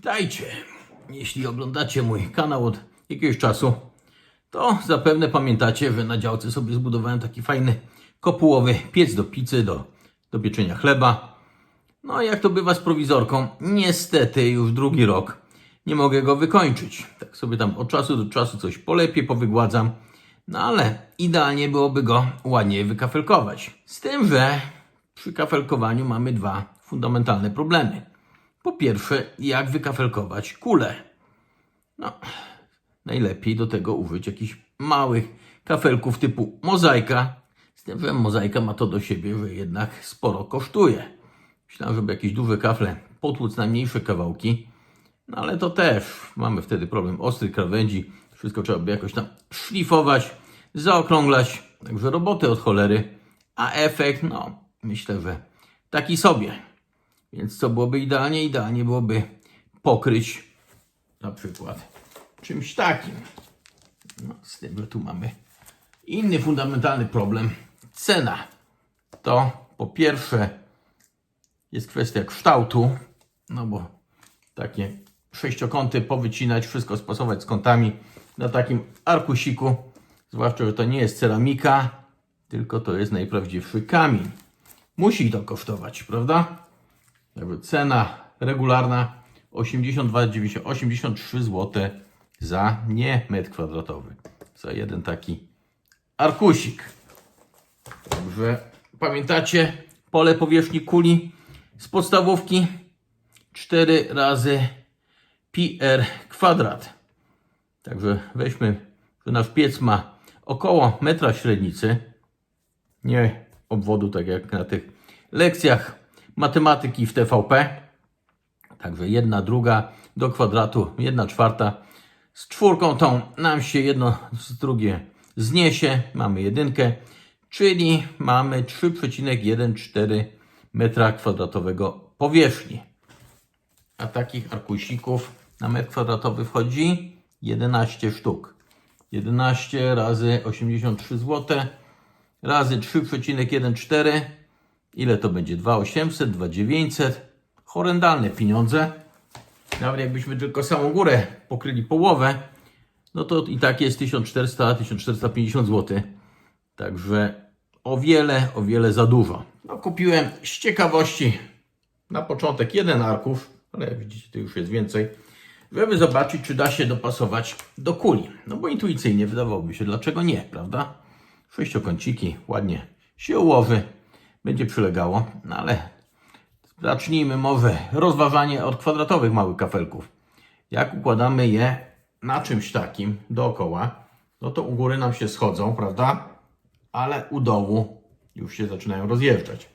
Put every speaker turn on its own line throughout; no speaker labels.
Witajcie. Jeśli oglądacie mój kanał od jakiegoś czasu, to zapewne pamiętacie, że na działce sobie zbudowałem taki fajny kopułowy piec do pizzy, do, do pieczenia chleba. No jak to bywa z prowizorką, niestety już drugi rok nie mogę go wykończyć. Tak sobie tam od czasu do czasu coś polepiej, powygładzam. No ale idealnie byłoby go ładnie wykafelkować. Z tym, że przy kafelkowaniu mamy dwa fundamentalne problemy. Po pierwsze, jak wykafelkować kulę. No, najlepiej do tego użyć jakichś małych kafelków typu mozaika. Z tym, że mozaika ma to do siebie, że jednak sporo kosztuje. Myślałem, żeby jakieś duże kafle potłuc na mniejsze kawałki. No ale to też mamy wtedy problem ostrych krawędzi. Wszystko trzeba by jakoś tam szlifować, zaokrąglać. Także roboty od cholery. A efekt, no, myślę, że taki sobie. Więc co byłoby idealnie? Idealnie byłoby pokryć na przykład czymś takim. No, z tym, że tu mamy inny fundamentalny problem. Cena. To po pierwsze jest kwestia kształtu, no bo takie sześciokąty powycinać, wszystko spasować z kątami na takim arkusiku, zwłaszcza, że to nie jest ceramika, tylko to jest najprawdziwszy kamień. Musi to kosztować, prawda? Jakby cena regularna 82,90 83 zł za nie metr kwadratowy. Za jeden taki arkusik. Także pamiętacie pole powierzchni kuli z podstawówki 4 razy pi r kwadrat. Także weźmy, że nasz piec ma około metra średnicy. Nie obwodu, tak jak na tych lekcjach matematyki w TVP. Także jedna druga do kwadratu, jedna czwarta. Z czwórką tą nam się jedno z drugie zniesie. Mamy jedynkę, czyli mamy 3,14 metra kwadratowego powierzchni. A takich arkusików na metr kwadratowy wchodzi 11 sztuk. 11 razy 83 zł razy 3,14 Ile to będzie? 2800, 2900. Horrendalne pieniądze. Nawet jakbyśmy tylko samą górę pokryli połowę, no to i tak jest 1400-1450 zł. Także o wiele, o wiele za dużo. No, kupiłem z ciekawości na początek jeden arkusz, ale jak widzicie, to już jest więcej, żeby zobaczyć, czy da się dopasować do kuli. No bo intuicyjnie wydawałoby się, dlaczego nie, prawda? Sześciokąciki ładnie się ułoży, będzie przylegało, no ale zacznijmy może rozważanie od kwadratowych małych kafelków. Jak układamy je na czymś takim dookoła, no to u góry nam się schodzą, prawda? Ale u dołu już się zaczynają rozjeżdżać.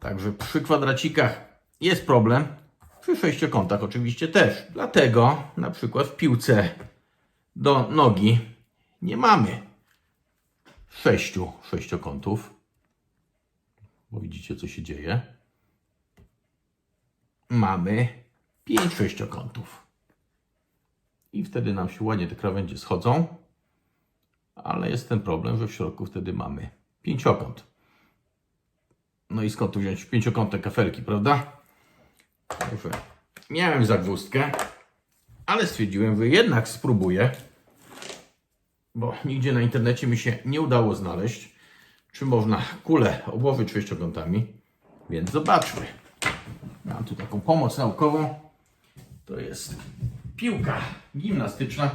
Także przy kwadracikach jest problem, przy sześciokątach oczywiście też. Dlatego na przykład w piłce do nogi nie mamy sześciu sześciokątów, bo widzicie co się dzieje. Mamy pięć sześciokątów. I wtedy nam się ładnie te krawędzie schodzą, ale jest ten problem, że w środku wtedy mamy pięciokąt. No i skąd tu wziąć pięciokątne kafelki, prawda? Także miałem zagwózdkę, ale stwierdziłem, że jednak spróbuję, bo nigdzie na internecie mi się nie udało znaleźć, czy można kulę obłożyć sześciokątami, więc zobaczmy. Mam tu taką pomoc naukową. To jest piłka gimnastyczna,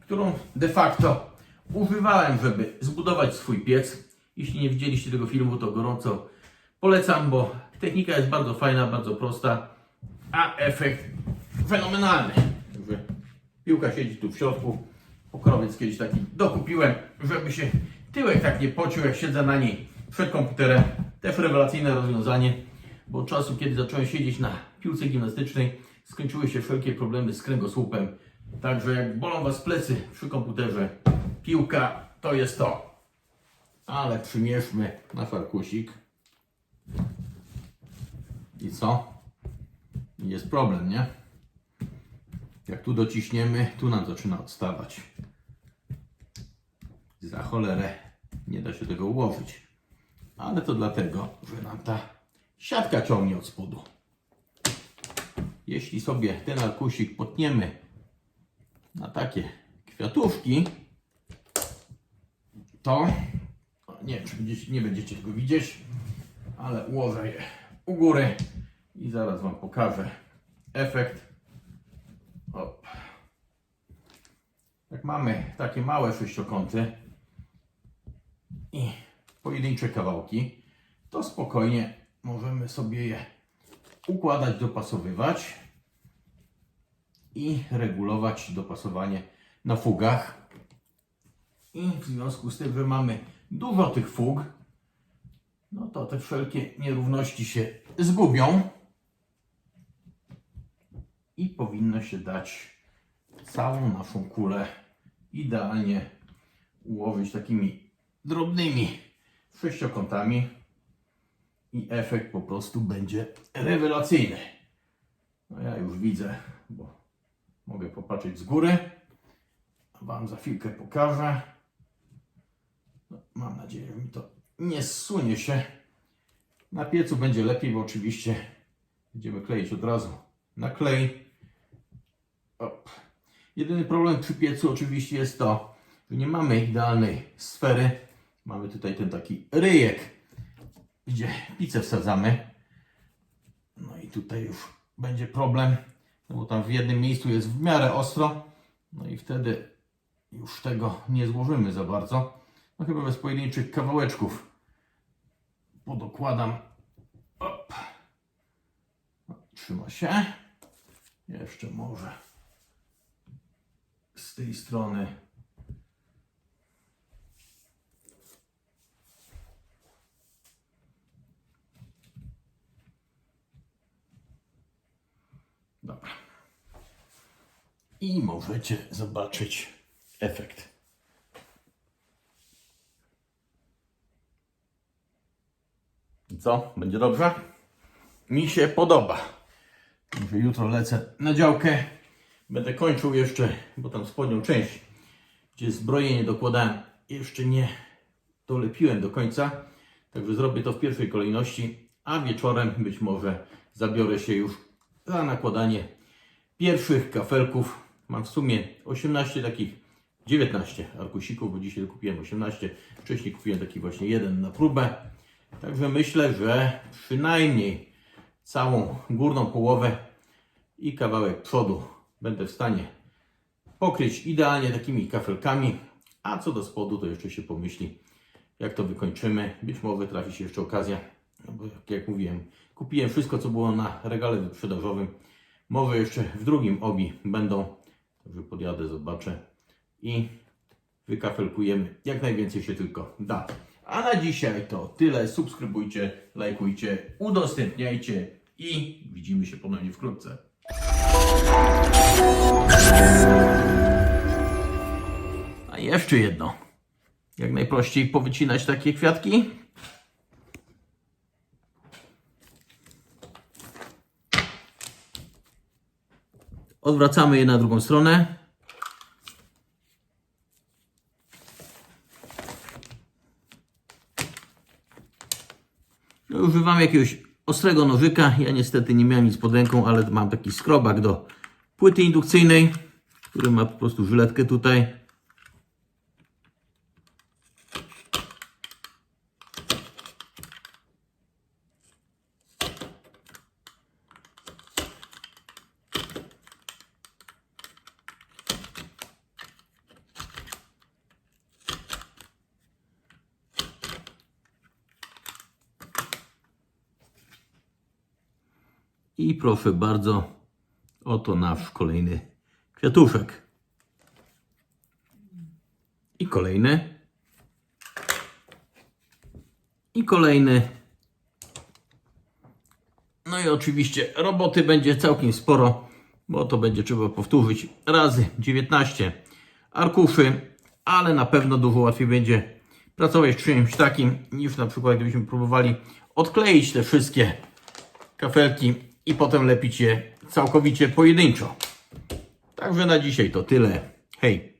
którą de facto używałem, żeby zbudować swój piec. Jeśli nie widzieliście tego filmu, to gorąco polecam, bo technika jest bardzo fajna, bardzo prosta, a efekt fenomenalny. Piłka siedzi tu w środku. Pokrowiec kiedyś taki dokupiłem, żeby się tyłek tak nie pocił, jak siedzę na niej przed komputerem. Też rewelacyjne rozwiązanie, bo od czasu, kiedy zacząłem siedzieć na piłce gimnastycznej, skończyły się wszelkie problemy z kręgosłupem. Także jak bolą Was plecy przy komputerze, piłka to jest to. Ale przymierzmy na farkusik. I co? Jest problem, nie? Jak tu dociśniemy, tu nam zaczyna odstawać. Za cholerę nie da się tego ułożyć. Ale to dlatego, że nam ta siatka ciągnie od spodu. jeśli sobie ten arkusik potniemy na takie kwiatówki, to nie wiem, czy będziecie, nie będziecie tego widzieć, ale ułożę je u góry i zaraz Wam pokażę efekt. Op. Jak mamy takie małe sześciokąty i pojedyncze kawałki, to spokojnie możemy sobie je układać, dopasowywać i regulować dopasowanie na fugach. I w związku z tym, że mamy dużo tych fug, no to te wszelkie nierówności się zgubią i powinno się dać całą naszą kulę idealnie ułożyć takimi drobnymi sześciokątami i efekt po prostu będzie rewelacyjny. No ja już widzę, bo mogę popatrzeć z góry. Wam za chwilkę pokażę. No, mam nadzieję, że mi to nie zsunie się. Na piecu będzie lepiej, bo oczywiście będziemy kleić od razu na klej. Op. Jedyny problem przy piecu oczywiście jest to, że nie mamy idealnej sfery. Mamy tutaj ten taki ryjek, gdzie pizzę wsadzamy. No i tutaj już będzie problem, no bo tam w jednym miejscu jest w miarę ostro. No i wtedy już tego nie złożymy za bardzo. No chyba bez pojedynczych kawałeczków podokładam. Op. Trzyma się. Jeszcze może z tej strony. Dobra. I możecie zobaczyć efekt. Co? Będzie dobrze? Mi się podoba. Może jutro lecę na działkę. Będę kończył jeszcze, bo tam spodnią część, gdzie zbrojenie dokładałem, jeszcze nie dolepiłem do końca. Także zrobię to w pierwszej kolejności, a wieczorem być może zabiorę się już za nakładanie pierwszych kafelków. Mam w sumie 18 takich, 19 arkusików, bo dzisiaj kupiłem 18. Wcześniej kupiłem taki właśnie jeden na próbę. Także myślę, że przynajmniej całą górną połowę i kawałek przodu będę w stanie pokryć idealnie takimi kafelkami, a co do spodu to jeszcze się pomyśli, jak to wykończymy. Być może trafi się jeszcze okazja, jak, jak mówiłem, kupiłem wszystko, co było na regale wyprzedażowym. Może jeszcze w drugim obi będą, także podjadę, zobaczę i wykafelkujemy jak najwięcej się tylko da. A na dzisiaj to tyle. Subskrybujcie, lajkujcie, udostępniajcie i widzimy się ponownie wkrótce. A jeszcze jedno. Jak najprościej powycinać takie kwiatki. Odwracamy je na drugą stronę. No, używam jakiegoś ostrego nożyka. Ja niestety nie miałem nic pod ręką, ale mam taki skrobak do płyty indukcyjnej, który ma po prostu żyletkę tutaj. I proszę bardzo, oto nasz kolejny kwiatuszek. I kolejny. I kolejny. No i oczywiście roboty będzie całkiem sporo, bo to będzie trzeba powtórzyć razy 19 arkuszy, ale na pewno dużo łatwiej będzie pracować z czymś takim, niż na przykład gdybyśmy próbowali odkleić te wszystkie kafelki i potem lepić je całkowicie pojedynczo. Także na dzisiaj to tyle. Hej!